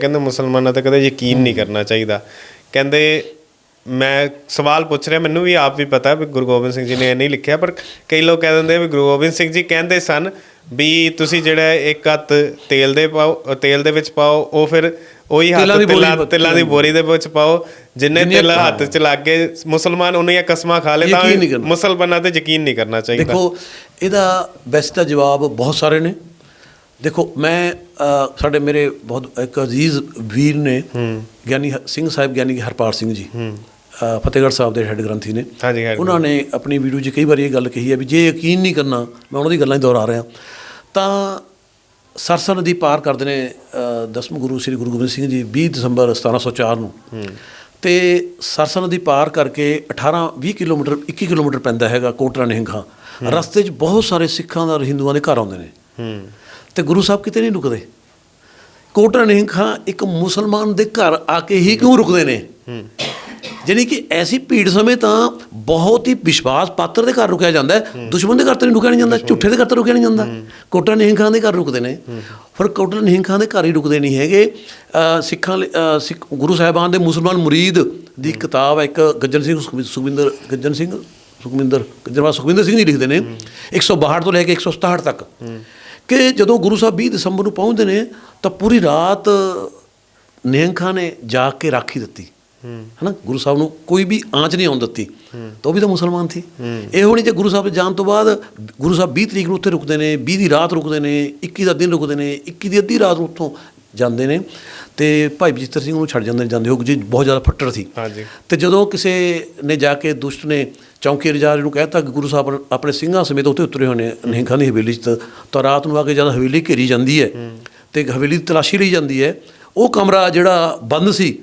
ਕਹਿੰਦੇ ਮੁਸਲਮਾਨਾਂ ਤੇ ਕਦੇ ਯਕੀਨ ਨਹੀਂ ਕਰਨਾ ਚਾਹੀਦਾ। ਕਹਿੰਦੇ ਮੈਂ ਸਵਾਲ ਪੁੱਛ ਰਿਹਾ ਮੈਨੂੰ ਵੀ ਆਪ ਵੀ ਪਤਾ ਵੀ ਗੁਰੂ ਗੋਬਿੰਦ ਸਿੰਘ ਜੀ ਨੇ ਇਹ ਨਹੀਂ ਲਿਖਿਆ ਪਰ ਕਈ ਲੋਕ ਕਹਿ ਦਿੰਦੇ ਵੀ ਗੁਰੂ ਗੋਬਿੰਦ ਸਿੰਘ ਜੀ ਕਹਿੰਦੇ ਸਨ ਵੀ ਤੁਸੀਂ ਜਿਹੜਾ ਇੱਕ ਹੱਥ ਤੇਲ ਦੇ ਪਾਓ ਤੇਲ ਦੇ ਵਿੱਚ ਪਾਓ ਉਹ ਫਿਰ ਉਹੀ ਹੱਥ ਤੇਲਾਂ ਦੀ ਬੋਰੀ ਤੇਲਾਂ ਦੀ ਬੋਰੀ ਦੇ ਵਿੱਚ ਪਾਓ ਜਿੰਨੇ ਤੇਲ ਹੱਥ ਚ ਲੱਗ ਗਏ ਮੁਸਲਮਾਨ ਉਹਨੀਆਂ ਕਸਮਾਂ ਖਾ ਲੇ ਤਾਂ। ਮੁਸਲਮਾਨਾਂ ਤੇ ਯਕੀਨ ਨਹੀਂ ਕਰਨਾ ਚਾਹੀਦਾ। ਦੇਖੋ ਇਹਦਾ ਤਾਂ ਜਵਾਬ ਬਹੁਤ ਸਾਰੇ ਨੇ। ਦੇਖੋ ਮੈਂ ਸਾਡੇ ਮੇਰੇ ਬਹੁਤ ਇੱਕ ਅਜ਼ੀਜ਼ ਵੀਰ ਨੇ ਗਿਆਨੀ ਸਿੰਘ ਸਾਹਿਬ ਗਿਆਨੀ ਹਰਪਾਲ ਸਿੰਘ ਜੀ ਫਤਿਹਗੜ੍ਹ ਸਾਹਿਬ ਦੇ ਹੈੱਡ ਗ੍ਰੰਥੀ ਨੇ। ਉਹਨਾਂ ਨੇ ਆਪਣੀ ਵੀਡੀਓ 'ਚ ਕਈ ਵਾਰੀ ਇਹ ਗੱਲ ਕਹੀ ਹੈ ਵੀ ਜੇ ਯਕੀਨ ਨਹੀਂ ਕਰਨਾ ਮੈਂ ਉਹਨਾਂ ਦੀ ਗੱਲਾਂ ਹੀ ਦੁਹਰਾ ਰਿਹਾ। ਤਾਂ ਸਰਸਾ ਨਦੀ ਪਾਰ ਕਰਦੇ ਨੇ ਦਸਮ ਗੁਰੂ ਸ੍ਰੀ ਗੁਰੂ ਗੋਬਿੰਦ ਸਿੰਘ ਜੀ 20 ਦਸੰਬਰ 1704 ਨੂੰ। ਤੇ ਸਰਸਾ ਨਦੀ ਪਾਰ ਕਰਕੇ 18 20 ਕਿਲੋਮੀਟਰ 21 ਕਿਲੋਮੀਟਰ ਪੈਂਦਾ ਹੈਗਾ ਕੋਟਰਾ ਨਿਹੰਗਾ। ਰਸਤੇ 'ਚ ਬਹੁਤ ਸਾਰੇ ਸਿੱਖਾਂ ਦਾ ਹਿੰਦੂਆਂ ਦੇ ਘਰ ਆਉਂਦੇ ਨੇ। ਹੂੰ। ਤੇ ਗੁਰੂ ਸਾਹਿਬ ਕਿਤੇ ਨਹੀਂ ਰੁਕਦੇ। ਕੋਟਰਾ ਨਿਹੰਗਾ ਇੱਕ ਮੁਸਲਮਾਨ ਦੇ ਘਰ ਆ ਕੇ ਹੀ ਕਿਉਂ ਰੁਕਦੇ ਨੇ? ਜਾਣੀ ਕਿ ਐਸੀ ਭੀੜ ਸਮੇਂ ਤਾਂ ਬਹੁਤ ਹੀ ਵਿਸ਼ਵਾਸ ਪਾਤਰ ਦੇ ਘਰ ਰੁਕਿਆ ਜਾਂਦਾ ਦੁਸ਼ਮਣ ਦੇ ਘਰ ਤਾਂ ਨਹੀਂ ਰੁਕਿਆ ਨਹੀਂ ਜਾਂਦਾ ਝੂਠੇ ਦੇ ਘਰ ਤਾਂ ਰੁਕਿਆ ਨਹੀਂ ਜਾਂਦਾ। ਕੋਟਰਾ ਨਿਹੰਗਾਂ ਦੇ ਘਰ ਰੁਕਦੇ ਨੇ। ਪਰ ਕੋਟਰਾ ਨਿਹੰਗਾਂ ਦੇ ਘਰ ਹੀ ਰੁਕਦੇ ਨਹੀਂ ਹੈਗੇ। ਸਿੱਖਾਂ ਗੁਰੂ ਸਾਹਿਬਾਨ ਦੇ ਮੁਸਲਮਾਨ ਮੁਰੀਦ ਦੀ ਕਿਤਾਬ ਹੈ ਇੱਕ ਗੱਜਨ ਸਿੰਘ ਸੁਖਵਿ- ਸੁਖਵਿੰਦਰ ਗੱਜਨ ਸਿੰਘ ਸੁਖਵਿੰਦਰ ਗੱਜਰਵਾ ਸੁਖਵਿੰਦਰ ਸਿੰਘ ਜੀ ਲਿਖਦੇ ਨੇ। 162 ਤੋਂ ਲੈ ਕੇ 167 ਤੱਕ। ਕਿ ਜਦੋਂ ਗੁਰੂ ਸਾਹਿਬ 20 ਦਸੰਬਰ ਨੂੰ ਪਹੁੰਚਦੇ ਨੇ, ਤਾਂ ਪੂਰੀ ਰਾਤ ਨਿਹੰਗਾਂ ਨੇ ਜਾ ਕੇ ਰਾਖੀ ਦਿੱਤੀ। ਹਨਾ? ਗੁਰੂ ਸਾਹਿਬ ਨੂੰ ਕੋਈ ਵੀ ਆਂਚ ਨਹੀਂ ਆਉਣ ਦਿੱਤੀ। ਤਾਂ ਉਹ ਵੀ ਤਾਂ ਮੁਸਲਮਾਨ ਸੀ। ਇਹ ਹੋਣੀ ਜੇ ਗੁਰੂ ਸਾਹਿਬ ਦੇ ਜਾਣ ਤੋਂ ਬਾਅਦ ਗੁਰੂ ਸਾਹਿਬ 20 ਤਰੀਕ ਨੂੰ ਉੱਥੇ ਰੁਕਦੇ ਨੇ 20 ਦੀ ਰਾਤ ਰੁਕਦੇ ਨੇ 21 ਦਾ ਦਿਨ ਰੁਕਦੇ ਨੇ 21 ਦੀ ਅੱਧੀ ਰਾਤ ਨੂੰ ਉੱਥੋਂ ਜਾਂਦੇ ਨੇ ਤੇ ਭਾਈ ਬਜਿੱਤਰ ਸਿੰਘ ਨੂੰ ਛੱਡ ਜਾਂਦੇ ਨੇ ਜਾਂਦੇ ਹੋ ਜੀ ਬਹੁਤ ਜ਼ਿਆਦਾ ਫੱਟੜ ਸੀ। ਹਾਂਜੀ। ਤੇ ਜਦੋਂ ਕਿਸੇ ਨੇ ਜਾ ਕੇ ਦੁਸ਼ਟ ਨੇ ਚੌਂਕੀ ਰਜਾਰ ਨੂੰ ਕਹਿਤਾ ਕਿ ਗੁਰੂ ਸਾਹਿਬ ਆਪਣੇ ਸਿੰਘਾਂ ਸਮੇਤ ਉੱਥੇ ਉਤਰੇ ਹੋਏ ਨੇ ਨਿਹੰਗਾਂ ਦੀ ਹਵੇਲੀ 'ਚ ਤਾਂ- ਰਾਤ ਨੂੰ ਆ ਕੇ ਜਦ ਹਵੇਲੀ ਘੇਰੀ ਜਾਂਦੀ ਹੈ ਤੇ ਹਵੇਲੀ ਦੀ ਤਲਾਸ਼ੀ ਲਈ ਜਾਂਦੀ ਹੈ ਉਹ ਕਮਰਾ ਜਿਹੜਾ ਬੰਦ ਸੀ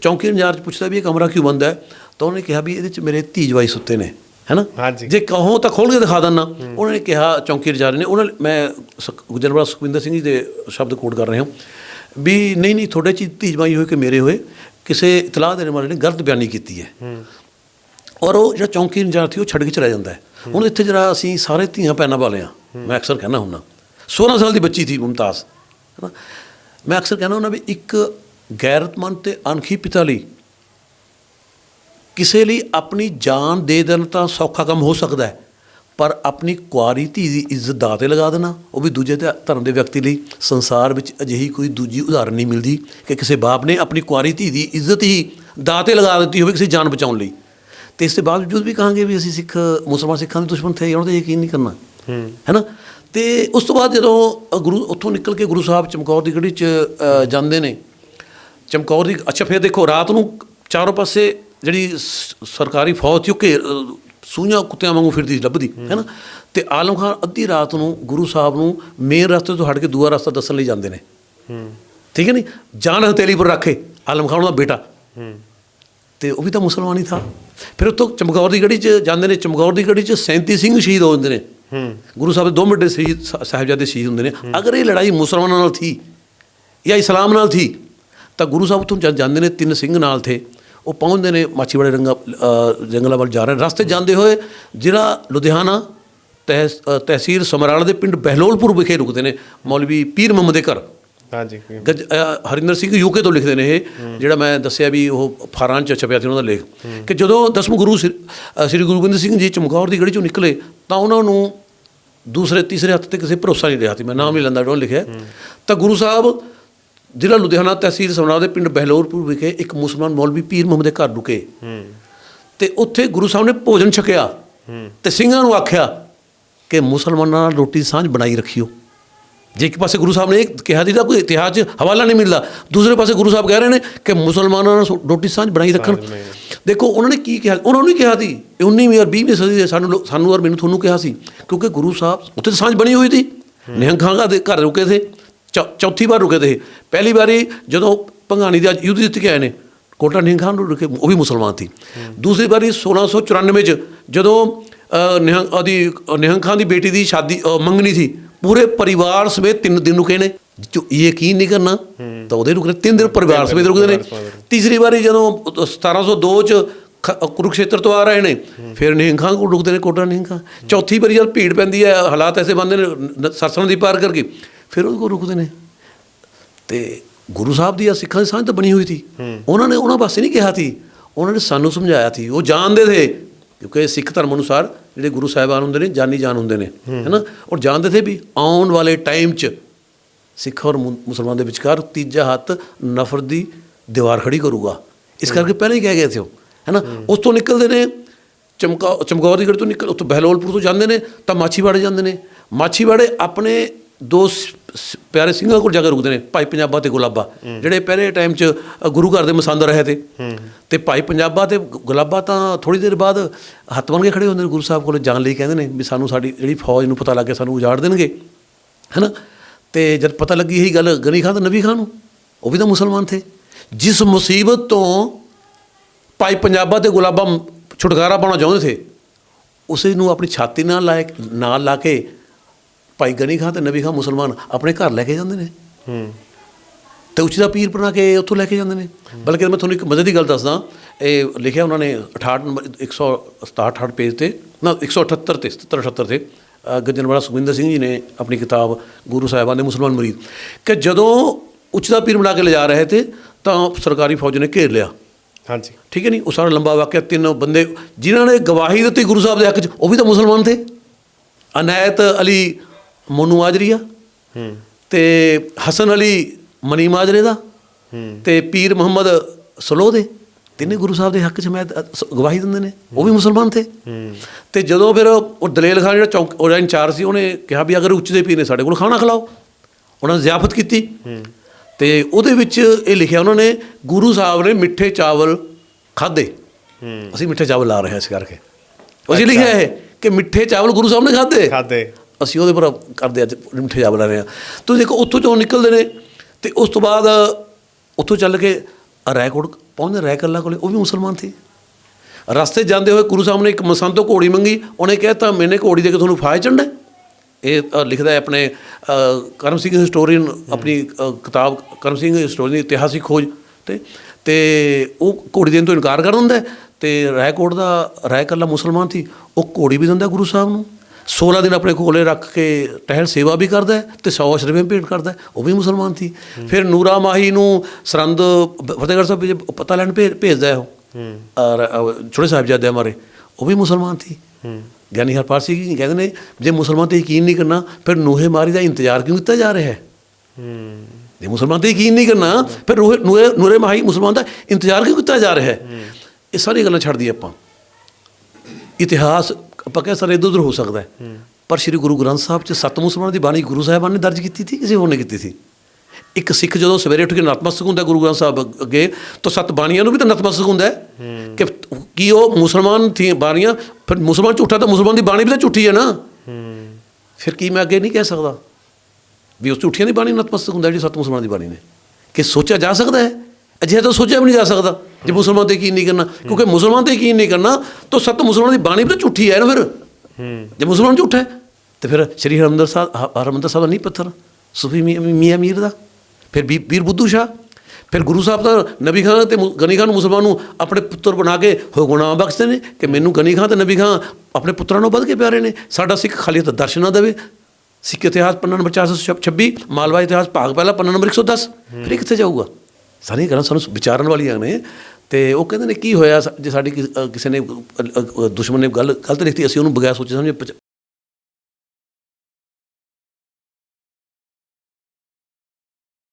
ਚੌਂਕੀ ਇੰਚਾਰਜ ਪੁੱਛਦਾ ਵੀ ਇਹ ਕਮਰਾ ਕਿਉਂ ਬੰਦ ਹੈ? ਤਾਂ ਉਹਨੇ ਕਿਹਾ ਵੀ ਇਹਦੇ 'ਚ ਮੇਰੇ ਧੀ ਜਵਾਈ ਸੁੱਤੇ ਨੇ। ਹੈਨਾ। ਜੇ ਕਹੋ ਤਾਂ ਖੋਲ ਕੇ ਦਿਖਾ ਦਿੰਨਾ ਉਹਨਾਂ ਨੇ ਕਿਹਾ ਚੌਂਕੀ ਇੰਚਾਰਜ ਨੇ ਉਹਨਾਂ ਮੈਂ ਗੁਜਰਵਾਲਾ ਸੁਖਵਿੰਦਰ ਸਿੰਘ ਜੀ ਦੇ ਸ਼ਬਦ ਕੋਟ ਕਰ ਰਿਹਾ ਵੀ ਨਹੀਂ ਨਹੀਂ ਤੁਹਾਡੇ 'ਚ ਧੀ ਜਵਾਈ ਹੋਏ ਕਿ ਮੇਰੇ ਹੋਏ ਕਿਸੇ ਇਤਲਾਹ ਦੇਣ ਵਾਲੇ ਨੇ ਗਲਤ ਬਿਆਨੀ ਕੀਤੀ ਹੈ। ਔਰ ਉਹ ਜਿਹੜਾ ਚੌਂਕੀ ਸੀ ਉਹ ਛੱਡ ਕੇ ਚਲਾ ਜਾਂਦਾ ਹੈ। ਹੁਣ ਇੱਥੇ ਜਿਹੜਾ ਅਸੀਂ ਸਾਰੇ ਧੀਆਂ ਪੈਣਾ ਵਾਲੇ ਆ ਮੈਂ ਅਕਸਰ ਕਹਿੰਦਾ ਹੁੰਨਾ 16 ਸਾਲ ਦੀ ਬੱਚੀ ਸੀ ਮੁਮਤਾਜ਼ ਮੈਂ ਅਕਸਰ ਕਹਿੰਦਾ ਹੁੰਦਾ ਵੀ ਇੱਕ ਗੈਰਤਮੰਦ ਤੇ ਅਣਖੀ ਪਿਤਾ ਲਈ ਕਿਸੇ ਲਈ ਆਪਣੀ ਜਾਨ ਦੇ ਦੇਣ ਤਾਂ ਸੌਖਾ ਕੰਮ ਹੋ ਸਕਦਾ ਹੈ ਪਰ ਆਪਣੀ ਕੁਆਰੀ ਧੀ ਦੀ ਇੱਜ਼ਤ ਦਾਅ ਤੇ ਲਗਾ ਦੇਣਾ ਉਹ ਵੀ ਦੂਜੇ ਧਰਮ ਦੇ ਵਿਅਕਤੀ ਲਈ ਸੰਸਾਰ ਵਿੱਚ ਅਜਿਹੀ ਕੋਈ ਦੂਜੀ ਉਦਾਹਰਣ ਨਹੀਂ ਮਿਲਦੀ ਕਿ ਕਿਸੇ ਬਾਪ ਨੇ ਆਪਣੀ ਕੁਆਰੀ ਧੀ ਦੀ ਇੱਜ਼ਤ ਹੀ ਦਾਅ ਤੇ ਲਗਾ ਦਿੱਤੀ ਹੋਵੇ ਕਿਸੇ ਜਾਨ ਬਚਾਉਣ ਲਈ। ਤੇ ਇਸ ਦੇ ਬਾਵਜੂਦ ਵੀ ਕਹਾਂਗੇ ਵੀ ਅਸੀਂ ਸਿੱਖ ਮੁਸਲਮਾਨ ਸਿੱਖਾਂ ਦੇ ਦੁਸ਼ਮਣ ਥੇ ਉਹਨਾਂ ਤੇ ਯਕੀਨ ਨਹੀਂ ਕਰਨਾ। ਹੈ। ਨਾ ਤੇ ਉਸ ਤੋਂ ਬਾਅਦ ਜਦੋਂ ਗੁਰੂ ਉੱਥੋਂ ਨਿਕਲ ਕੇ ਗੁਰੂ ਸਾਹਿਬ ਚਮਕੌਰ ਦੀ ਗੜੀ 'ਚ ਜਾਂਦੇ ਨੇ ਚਮਕੌਰ ਦੀ ਅੱਛਾ ਫਿਰ ਦੇਖੋ ਰਾਤ ਨੂੰ ਚਾਰੋਂ ਪਾਸੇ ਜਿਹੜੀ ਸ- ਸਰਕਾਰੀ ਫੌਜ ਚੁੱਕੇ ਸੂਈਆਂ ਕੁੱਤਿਆਂ ਵਾਂਗੂ ਫਿਰਦੀ ਸੀ ਲੱਭਦੀ ਹੈ। ਨਾ ਤੇ ਆਲਮ ਖਾਨ ਅੱਧੀ ਰਾਤ ਨੂੰ ਗੁਰੂ ਸਾਹਿਬ ਨੂੰ ਮੇਨ ਰਸਤੇ ਤੋਂ ਹਟ ਕੇ ਦੂਆ ਰਸਤਾ ਦੱਸਣ ਲਈ ਜਾਂਦੇ ਨੇ। ਠੀਕ ਹੈ ਨਹੀਂ ਜਾਨ ਹਥੇਲੀ ਪਰ ਰੱਖੇ ਆਲਮ ਖਾਨ ਉਹਦਾ ਬੇਟਾ। ਤੇ ਉਹ ਵੀ ਤਾਂ ਮੁਸਲਮਾਨ ਹੀ ਥਾ। ਫਿਰ ਉੱਥੋਂ ਚਮਕੌਰ ਦੀ ਗੜੀ 'ਚ ਜਾਂਦੇ ਨੇ ਚਮਕੌਰ ਦੀ ਗੜੀ 'ਚ 37 ਸਿੰਘ ਸ਼ਹੀਦ ਹੋ ਜਾਂਦੇ ਨੇ। ਗੁਰੂ ਸਾਹਿਬ ਦੇ ਦੋ ਵੱਡੇ ਸ਼ਹੀਦ ਸ- ਸਾਹਿਬਜ਼ਾਦੇ ਸ਼ਹੀਦ ਹੁੰਦੇ ਨੇ। ਅਗਰ ਇਹ ਲੜਾਈ ਮੁਸਲਮਾਨਾਂ ਨਾਲ ਥੀ ਜਾਂ ਇਸਲਾਮ ਨਾਲ ਥੀ ਤਾਂ ਗੁਰੂ ਸਾਹਿਬ ਉੱਥੋਂ ਜਦ ਜਾਂਦੇ ਨੇ ਤਿੰਨ ਸਿੰਘ ਨਾਲ ਥੇ। ਉਹ ਪਹੁੰਚਦੇ ਨੇ ਮਾਛੀਵਾੜੇ ਰੰਗਾ ਜੰਗਲਾਂ ਵੱਲ ਜਾ ਰਹੇ। ਰਸਤੇ ਜਾਂਦੇ ਹੋਏ ਜਿਹੜਾ ਲੁਧਿਆਣਾ ਤਹਿਸੀਲ ਸਮਰਾਲਾ ਦੇ ਪਿੰਡ ਬਹਿਲੋਲਪੁਰ ਵਿਖੇ ਰੁਕਦੇ ਨੇ ਮੌਲਵੀ ਪੀਰ ਮੁਹੰਮਦ ਦੇ ਘਰ। ਹਾਂਜੀ ਹਰਿੰਦਰ ਸਿੰਘ ਯੂਕੇ ਤੋਂ ਲਿਖਦੇ ਨੇ ਇਹ ਜਿਹੜਾ ਮੈਂ ਦੱਸਿਆ ਵੀ ਉਹ ਫਾਰਾਂ ਚ ਛਪਿਆ ਸੀ ਉਹਨਾਂ ਦਾ ਲੇਖ। ਕਿ ਜਦੋਂ ਦਸਮ ਗੁਰੂ ਸ੍ਰੀ ਗੁਰੂ ਗੋਬਿੰਦ ਸਿੰਘ ਜੀ ਚਮਕੌਰ ਦੀ ਗੜੀ ਚੋਂ ਨਿਕਲੇ ਤਾਂ ਉਹਨਾਂ ਨੂੰ ਦੂਸਰੇ ਤੀਸਰੇ ਹੱਥ ਤੇ ਕਿਸੇ ਭਰੋਸਾ ਨਹੀਂ ਰਿਹਾ ਸੀ। ਮੈਂ ਨਾਮ ਨਹੀਂ ਲੈਂਦਾ ਉਹਨਾਂ ਲਿਖਿਆ। ਤਾਂ ਗੁਰੂ ਸਾਹਿਬ ਜ਼ਿਲ੍ਹਾ ਲੁਧਿਆਣਾ ਤਹਿਸੀਲ ਸਮਰਾਲਾ ਦੇ ਪਿੰਡ ਬਹਿਲੋਰਪੁਰ ਵਿਖੇ ਇੱਕ ਮੁਸਲਮਾਨ ਮੌਲਵੀ ਪੀਰ ਮੁਹੰਮਦ ਦੇ ਘਰ ਰੁਕੇ। ਤੇ ਉੱਥੇ ਗੁਰੂ ਸਾਹਿਬ ਨੇ ਭੋਜਨ ਛਕਿਆ। ਤੇ ਸਿੰਘਾਂ ਨੂੰ ਆਖਿਆ ਕਿ ਮੁਸਲਮਾਨਾਂ ਨਾਲ ਰੋਟੀ ਦੀ ਸਾਂਝ ਬਣਾਈ ਰੱਖਿਓ। ਜੇ ਇੱਕ ਪਾਸੇ ਗੁਰੂ ਸਾਹਿਬ ਨੇ ਕਿਹਾ ਦੀ ਤਾਂ ਕੋਈ ਇਤਿਹਾਸ 'ਚ ਹਵਾਲਾ ਨਹੀਂ ਮਿਲਦਾ। ਦੂਸਰੇ ਪਾਸੇ ਗੁਰੂ ਸਾਹਿਬ ਕਹਿ ਰਹੇ ਨੇ ਕਿ ਮੁਸਲਮਾਨਾਂ ਨਾਲ ਸੋ- ਰੋਟੀ ਸਾਂਝ ਬਣਾਈ ਰੱਖਣ। ਦੇਖੋ ਉਹਨਾਂ ਨੇ ਕੀ ਕਿਹਾ? ਉਹਨਾਂ ਨੂੰ ਨਹੀਂ ਕਿਹਾ ਸੀ। 19ਵੀਂ ਔਰ 20ਵੀਂ ਸਦੀ ਦੇ ਸਾਨੂੰ ਸਾਨੂੰ ਔਰ ਮੈਨੂੰ ਤੁਹਾਨੂੰ ਕਿਹਾ ਸੀ। ਕਿਉਂਕਿ ਗੁਰੂ ਸਾਹਿਬ ਉੱਥੇ ਸਾਂਝ ਬਣੀ ਹੋਈ ਸੀ। ਨਿਹੰਗਾਂ ਦੇ ਘਰ ਰੁਕੇ ਥੇ। ਚੌ- ਚੌਥੀ ਵਾਰ ਰੁਕੇ ਥੇ ਪਹਿਲੀ ਵਾਰੀ ਜਦੋਂ ਭੰਗਾਣੀ ਦਾ ਯੁੱਧ ਜਿੱਤ ਕੇ ਆਏ ਨੇ ਕੋਟਾ ਨਿਹੰਗ ਨਿਹੰਗਾਂ ਨੂੰ ਰੁਕੇ ਉਹ ਵੀ ਮੁਸਲਮਾਨ ਸੀ। ਦੂਸਰੀ ਵਾਰੀ 1694 ਚ ਜਦੋਂ ਅ, ਨਿਹੰਗ ਆਦੀ ਨਿਹੰਗ ਖਾਨ ਦੀ ਬੇਟੀ ਦੀ ਸ਼ਾਦੀ ਮੰਗਣੀ ਸੀ ਪੂਰੇ ਪਰਿਵਾਰ ਸਮੇਤ ਤਿੰਨ ਦਿਨ ਰੁਕੇ ਨੇ। ਜੋ ਯਕੀਨ ਨਹੀਂ ਕਰਨਾ ਤਾਂ ਉਹਦੇ ਰੁਕਦੇ ਤਿੰਨ ਦਿਨ ਪਰਿਵਾਰ ਸਮੇਤ ਰੁਕਦੇ ਨੇ। ਤੀਸਰੀ ਵਾਰੀ ਜਦੋਂ 1702 ਚ ਖ- ਕੁਰੂਕਸ਼ੇਤਰ ਤੋਂ ਆ ਰਹੇ ਨੇ ਫਿਰ ਨਿਹੰਗਾਂ ਕੋਲ ਰੁਕਦੇ ਨੇ ਕੋਟਾ ਨਿਹੰਗਾਂ ਚੌਥੀ ਵਾਰੀ ਜਦ ਭੀੜ ਪੈਂਦੀ ਹੈ ਹਾਲਾਤ ਐਸੇ ਬੰਦੇ ਨੇ ਨ- ਦੀ ਪਾਰ ਕਰਕੇ ਫਿਰ ਉਹ ਕੋਲ ਰੁਕਦੇ ਨੇ। ਤੇ ਗੁਰੂ ਸਾਹਿਬ ਦੀ ਆ ਸਿੱਖਾਂ ਦੀ ਸਾਂਝ ਤਾਂ ਬਣੀ ਹੋਈ ਸੀ। ਉਹਨਾਂ ਨੇ ਉਹਨਾਂ ਵਾਸਤੇ ਨਹੀਂ ਕਿਹਾ ਸੀ। ਉਹਨਾਂ ਨੇ ਸਾਨੂੰ ਸਮਝਾਇਆ ਸੀ। ਉਹ ਜਾਣਦੇ ਥੇ ਕਿਉਂਕਿ ਸਿੱਖ ਧਰਮ ਅਨੁਸਾਰ ਜਿਹੜੇ ਗੁਰੂ ਸਾਹਿਬਾਨ ਹੁੰਦੇ ਨੇ ਜਾਨੀ ਜਾਨ ਹੁੰਦੇ ਨੇ। ਹੈਨਾ? ਔਰ ਜਾਣਦੇ ਥੇ ਵੀ ਆਉਣ ਵਾਲੇ ਟਾਈਮ 'ਚ ਸਿੱਖ ਔਰ ਮੁਸਲਮਾਨ ਦੇ ਵਿਚਕਾਰ ਤੀਜਾ ਹੱਥ ਨਫ਼ਰਤ ਦੀ ਦੀਵਾਰ ਖੜੀ ਕਰੂਗਾ। ਇਸ ਕਰਕੇ ਪਹਿਲਾਂ ਹੀ ਕਹਿ ਗਏ ਸੀ ਉਹ। ਹੈਨਾ? ਉਸ ਤੋਂ ਨਿਕਲਦੇ ਨੇ ਚਮਕਾ ਚਮਕੌਰ ਦੀ ਗੜੀ ਤੋਂ ਨਿਕਲ ਉੱਥੋਂ ਬਹਿਲੋਲਪੁਰ ਤੋਂ ਜਾਂਦੇ ਨੇ ਤਾਂ ਮਾਛੀਵਾੜੇ ਜਾਂਦੇ ਨੇ। ਮਾਛੀਵਾੜੇ ਆਪਣੇ ਦੋ ਪਿਆਰੇ ਸਿੰਘਾਂ ਕੋਲ ਜਾ ਕੇ ਰੁਕਦੇ ਨੇ ਭਾਈ ਪੰਜਾਬਾ ਤੇ ਗੁਲਾਬਾ। ਜਿਹੜੇ ਪਹਿਲੇ ਟਾਈਮ 'ਚ ਗੁਰੂ ਘਰ ਦੇ ਮਸੰਦ ਰਹੇ ਤੇ। ਤੇ ਭਾਈ ਪੰਜਾਬਾ ਤੇ ਗੁਲਾਬਾ ਤਾਂ ਥੋੜੀ ਦੇਰ ਬਾਅਦ ਹੱਥ ਬਣ ਕੇ ਖੜੇ ਹੁੰਦੇ ਨੇ ਗੁਰੂ ਸਾਹਿਬ ਕੋਲ ਜਾਣ ਲਈ ਕਹਿੰਦੇ ਨੇ ਵੀ ਸਾਨੂੰ ਸਾਡੀ ਜਿਹੜੀ ਫੌਜ ਨੂੰ ਪਤਾ ਲੱਗ ਗਿਆ ਸਾਨੂੰ ਉਜਾੜ ਦੇਣਗੇ। ਹੈਨਾ? ਤੇ ਜਦ ਪਤਾ ਲੱਗੀ ਇਹੀ ਗੱਲ ਗਨੀ ਖਾਨ ਤੇ ਨਬੀ ਖਾਨ ਨੂੰ ਉਹ ਵੀ ਤਾਂ ਮੁਸਲਮਾਨ ਥੇ। ਜਿਸ ਮੁਸੀਬਤ ਤੋਂ ਭਾਈ ਪੰਜਾਬਾ ਤੇ ਗੁਲਾਬਾ ਛੁਟਕਾਰਾ ਪਾਉਣਾ ਚਾਹੁੰਦੇ ਥੇ ਉਸੇ ਨੂੰ ਆਪਣੀ ਛਾਤੀ ਨਾਲ ਲਾਇ ਨਾਲ ਲਾ ਕੇ ਭਾਈ ਗਨੀ ਖਾਨ ਤੇ ਨਬੀ ਖਾਨ ਮੁਸਲਮਾਨ ਆਪਣੇ ਘਰ ਲੈ ਕੇ ਜਾਂਦੇ ਨੇ। ਹੂੰ ਤੇ ਉੱਚੀ ਦਾ ਪੀਰ ਬਣਾ ਕੇ ਉੱਥੋਂ ਲੈ ਕੇ ਜਾਂਦੇ ਨੇ। ਬਲਕਿ ਮੈਂ ਤੁਹਾਨੂੰ ਇੱਕ ਮਜ਼ੇ ਦੀ ਗੱਲ ਦੱਸਦਾ ਇਹ ਲਿਖਿਆ ਉਹਨਾਂ ਨੇ 68 ਨੰਬਰ 167 ਪੇਜ ਤੇ ਨਾ 178 ਤੇ 77 78 ਤੇ ਅ, ਗੱਜਣਵਾਲਾ ਸੁਖਵਿੰਦਰ ਸਿੰਘ ਜੀ ਨੇ ਆਪਣੀ ਕਿਤਾਬ ਗੁਰੂ ਸਾਹਿਬਾਨ ਦੇ ਮੁਸਲਮਾਨ ਮਰੀਦ। ਕਿ ਜਦੋਂ ਉੱਚ ਦਾ ਪੀਰ ਬਣਾ ਕੇ ਲਿਜਾ ਰਹੇ ਤੇ ਤਾਂ ਸਰਕਾਰੀ ਫੌਜ ਨੇ ਘੇਰ ਲਿਆ। ਹਾਂਜੀ। ਠੀਕ ਹੈ ਨਹੀਂ ਉਹ ਸਾਰਾ ਲੰਬਾ ਵਾਕਿਆ ਤਿੰਨ ਬੰਦੇ ਜਿਨ੍ਹਾਂ ਨੇ ਗਵਾਹੀ ਦਿੱਤੀ ਗੁਰੂ ਸਾਹਿਬ ਦੇ ਹੱਕ 'ਚ ਉਹ ਵੀ ਤਾਂ ਮੁਸਲਮਾਨ ਥੇ। ਅਨਾਇਤ ਅਲੀ ਮੋਨੂ ਆਜਰੀਆ ਹੂੰ। ਤੇ ਹਸਨ ਅਲੀ ਮਨੀ ਮਾਜਰੇ ਦਾ। ਹੂੰ। ਤੇ ਪੀਰ ਮੁਹੰਮਦ ਸਲੋ ਦੇ। ਤਿੰਨੇ ਗੁਰੂ ਸਾਹਿਬ ਦੇ ਹੱਕ 'ਚ ਮੈਂ ਗਵਾਹੀ ਦਿੰਦੇ ਨੇ। ਉਹ ਵੀ ਮੁਸਲਮਾਨ ਥੇ। ਹੂੰ। ਤੇ ਜਦੋਂ ਫਿਰ ਉਹ ਦਲੇਲ ਖਾਨ ਜਿਹੜਾ ਚੌਂਕ ਉਹਦਾ ਇੰਚਾਰਜ ਸੀ ਉਹਨੇ ਕਿਹਾ ਵੀ ਅਗਰ ਉੱਚ ਦੇ ਪੀਰ ਨੇ ਸਾਡੇ ਕੋਲ ਖਾਣਾ ਖਿਲਾਓ। ਉਹਨਾਂ ਨੇ ਜ਼ਿਆਫਤ ਕੀਤੀ। ਤੇ ਉਹਦੇ ਵਿੱਚ ਇਹ ਲਿਖਿਆ ਉਹਨਾਂ ਨੇ ਗੁਰੂ ਸਾਹਿਬ ਨੇ ਮਿੱਠੇ ਚਾਵਲ ਖਾਦੇ ਹੂੰ। ਅਸੀਂ ਮਿੱਠੇ ਚਾਵਲ ਲਾ ਰਹੇ ਹਾਂ ਇਸ ਕਰਕੇ। ਉਹ ਜੀ ਲਿਖਿਆ ਹੈ ਕਿ ਮਿੱਠੇ ਚਾਵਲ ਗੁਰੂ ਸਾਹਿਬ ਨੇ ਖਾਦੇ ਖਾਦੇ ਅਸੀਂ ਉਹਦੇ ਪਰ ਕਰਦੇ ਅੱਜ ਮਿੱਠੇ ਚਾਵਲ ਆ। ਰਹੇ ਹਾਂ ਤੁਸੀਂ ਦੇਖੋ, ਉੱਥੋਂ ਚੋਂ ਨਿਕਲਦੇ ਨੇ ਤੇ ਉਸ ਤੋਂ ਬਾਅਦ ਉੱਥੋਂ ਚੱਲ ਕੇ ਰਾਏਕੋਟ ਪਹੁੰਚਦੇ ਰੈਕੱਲਾ ਕੋਲੇ ਉਹ ਵੀ ਮੁਸਲਮਾਨ ਸੀ। ਰਸਤੇ ਜਾਂਦੇ ਹੋਏ ਗੁਰੂ ਸਾਹਿਬ ਨੇ ਇੱਕ ਮਸੰਦ ਤੋਂ ਘੋੜੀ ਮੰਗੀ, ਉਹਨੇ ਕਿਹਾ, ਤਾਂ ਮੈਨੇ ਘੋੜੀ ਦੇ ਕੇ ਤੁਹਾਨੂੰ ਫਾਇ ਚੰਡਾ ਇਹ ਲਿਖਦਾ ਹੈ ਆਪਣੇ ਕਰਮ ਸਿੰਘ ਹਿਸਟੋਰੀਅਨ, ਆਪਣੀ ਕਿਤਾਬ ਕਰਮ ਸਿੰਘ ਹਿਸਟੋਰੀਅਨ ਦੀ ਇਤਿਹਾਸਿਕ ਖੋਜ ਤੇ ਤੇ ਉਹ ਘੋੜੀ ਦੇਣ ਤੋਂ ਇਨਕਾਰ ਕਰ ਦਿੰਦਾ ਹੈ। ਤੇ ਰਾਏਕੋਟ ਦਾ ਰਾਏਕੱਲਾ ਮੁਸਲਮਾਨ ਸੀ, ਉਹ ਘੋੜੀ ਵੀ ਦਿੰਦਾ ਗੁਰੂ ਸਾਹਿਬ ਨੂੰ। 16 ਦਿਨ ਆਪਣੇ ਕੋਲੇ ਰੱਖ ਕੇ ਟਹਿਲ ਸੇਵਾ ਵੀ ਕਰਦਾ ਤੇ 100 ਅਸ਼ਰਫੇ ਭੇਟ ਕਰਦਾ ਉਹ ਵੀ ਮੁਸਲਮਾਨ ਸੀ। ਫਿਰ ਨੂਰਾ ਮਾਹੀ ਨੂੰ ਸਰੰਦ ਫਤਿਹਗੜ੍ਹ ਸਾਹਿਬ ਪਤਾ ਲੈਣ ਭੇਜ ਭੇਜਦਾ ਉਹ। ਛੋਟੇ ਸਾਹਿਬਜ਼ਾਦੇ ਹਮਾਰੇ। ਉਹ ਵੀ ਮੁਸਲਮਾਨ ਸੀ। ਗਿਆਨੀ ਹਰਪਾਲ ਸਿੰਘ ਕਹਿੰਦੇ ਨੇ ਜੇ ਮੁਸਲਮਾਨ ਤੇ ਯਕੀਨ ਨਹੀਂ ਕਰਨਾ ਫਿਰ ਨੂਹੇ ਮਾਰੀ ਦਾ ਇੰਤਜ਼ਾਰ ਕਿਉਂ ਕੀਤਾ ਜਾ ਰਿਹਾ ਹੈ? ਜੇ ਮੁਸਲਮਾਨ ਤੇ ਯਕੀਨ ਨਹੀਂ ਕਰਨਾ ਫਿਰ ਨੂਹੇ ਨੂਰੇ ਨੂਰੇ ਮਾਹੀ ਮੁਸਲਮਾਨ ਦਾ ਇੰਤਜ਼ਾਰ ਕਿਉਂ ਕੀਤਾ ਜਾ ਰਿਹਾ ਹੈ? ਇਹ ਸਾਰੀ ਗੱਲਾਂ ਛੱਡ ਦਈਏ ਆਪਾਂ। ਇਤਿਹਾਸ ਆਪਾਂ ਕਹਿ ਸਕਦੇ ਇੱਧਰ ਉੱਧਰ ਹੋ ਸਕਦਾ ਪਰ ਸ੍ਰੀ ਗੁਰੂ ਗ੍ਰੰਥ ਸਾਹਿਬ 'ਚ ਸੱਤ ਮੁਸਲਮਾਨਾਂ ਦੀ ਬਾਣੀ ਗੁਰੂ ਸਾਹਿਬਾਨ ਨੇ ਦਰਜ ਕੀਤੀ ਸੀ ਕਿਸੇ ਹੋਰ ਨੇ ਕੀਤੀ ਸੀ? ਇੱਕ ਸਿੱਖ ਜਦੋਂ ਸਵੇਰੇ ਉੱਠ ਕੇ ਨਤਮਸਤਕ ਹੁੰਦਾ ਗੁਰੂ ਗ੍ਰੰਥ ਸਾਹਿਬ ਅੱਗ- ਤਾਂ ਸੱਤ ਬਾਣੀਆਂ ਨੂੰ ਵੀ ਤਾਂ ਨਤਮਸਤਕ ਹੁੰਦਾ ਹੈ। ਕਿ ਕੀ ਉਹ ਮੁਸਲਮਾਨ ਥੀ ਬਾਣੀਆਂ ਫਿਰ ਮੁਸਲਮਾਨ ਝੂਠਾ ਤਾਂ ਮੁਸਲਮਾਨ ਦੀ ਬਾਣੀ ਵੀ ਤਾਂ ਝੂਠੀ ਹੈ ਨਾ। ਫਿਰ ਕੀ ਮੈਂ ਅੱਗੇ ਨਹੀਂ ਕਹਿ ਸਕਦਾ? ਵੀ ਉਸ ਝੂਠੀਆਂ ਦੀ ਬਾਣੀ ਨਤਮਸਤਕ ਹੁੰਦਾ ਜਿਹੜੀ ਸੱਤ ਮੁਸਲਮਾਨਾਂ ਦੀ ਬਾਣੀ ਨੇ। ਕਿ ਸੋਚਿਆ ਜਾ ਸਕਦਾ ਹੈ? ਅਜਿਹਾ ਤਾਂ ਸੋਚਿਆ ਵੀ ਨਹੀਂ ਜਾ ਸਕਦਾ। ਜੇ ਮੁਸਲਮਾਨ ਤੇ ਯਕੀਨ ਨਹੀਂ ਕਰਨਾ, ਕਿਉਂਕਿ ਮੁਸਲਮਾਨ ਤੇ ਯਕੀਨ ਨਹੀਂ ਕਰਨਾ, ਤਾਂ ਸੱਤ ਮੁਸਲਮਾਨਾਂ ਦੀ ਬਾਣੀ ਵੀ ਤਾਂ ਝੂਠੀ ਹੈ ਨਾ ਫਿਰ। ਜੇ ਮੁਸਲਮਾਨ ਝੂਠਾ ਹੈ, ਤੇ ਫਿਰ ਸ਼੍ਰੀ ਹਰਿਮੰਦਰ ਸਾਹਿਬ, ਹ- ਹਰਿਮੰਦਰ ਸਾਹਿਬ ਦਾ ਨਹੀਂ ਪੱਥਰ, ਸੂਫੀ ਮੀਆਂ ਮੀਰ ਦਾ। ਫਿਰ ਵੀਰ ਬੁੱਧੂ ਸ਼ਾਹ, ਫਿਰ ਗੁਰੂ ਸਾਹਿਬ ਦਾ ਨਬੀ ਖਾਨ ਤੇ ਗਨੀ ਖਾਨ ਨੂੰ ਮੁਸਲਮਾਨ ਨੂੰ ਆਪਣੇ ਪੁੱਤਰ ਬਣਾ ਕੇ ਹੁਕਮਨਾਮਾ ਬਖਸ਼ਦੇ ਨੇ ਕਿ ਮੈਨੂੰ ਗਨੀ ਖਾਨ ਤੇ ਨਬੀ ਖਾਨ ਆਪਣੇ ਪੁੱਤਰਾਂ ਨੂੰ ਵੱਧ ਕੇ ਪਿਆਰੇ ਨੇ। ਸਾਡਾ ਸਿੱਖ ਖਾਲੀ ਤਾਂ ਦਰਸ਼ਨ ਨਾ ਦੇਵੇ। ਸਿੱਖ ਇਤਿਹਾਸ ਪੰਨਾ ਨੰਬਰ 426 ਮਾਲਵਾ ਇਤਿਹਾਸ ਭਾਗ ਪਹਿਲਾ ਪੰਨਾ ਨੰਬਰ 110 ਫਿਰ ਕਿੱਥੇ ਜਾਊਗਾ? ਸਾਰੀਆਂ ਗੱਲਾਂ ਸਾਨੂੰ ਵਿਚਾਰਨ ਵਾਲੀਆਂ ਨੇ। ਤੇ ਉਹ ਕਹਿੰਦੇ ਨੇ, ਕੀ ਹੋਇਆ ਜੇ ਸਾਡੀ ਕਿਸ- ਕਿਸੇ ਨੇ ਦੁਸ਼ਮਣ ਨੇ ਗੱਲ, ਗਲਤ ਲਿਖਤੀ, ਅਸੀਂ ਉਹਨੂੰ ਬਗੈਰ ਸੋਚੇ ਸਮਝੇ, ਪਚ-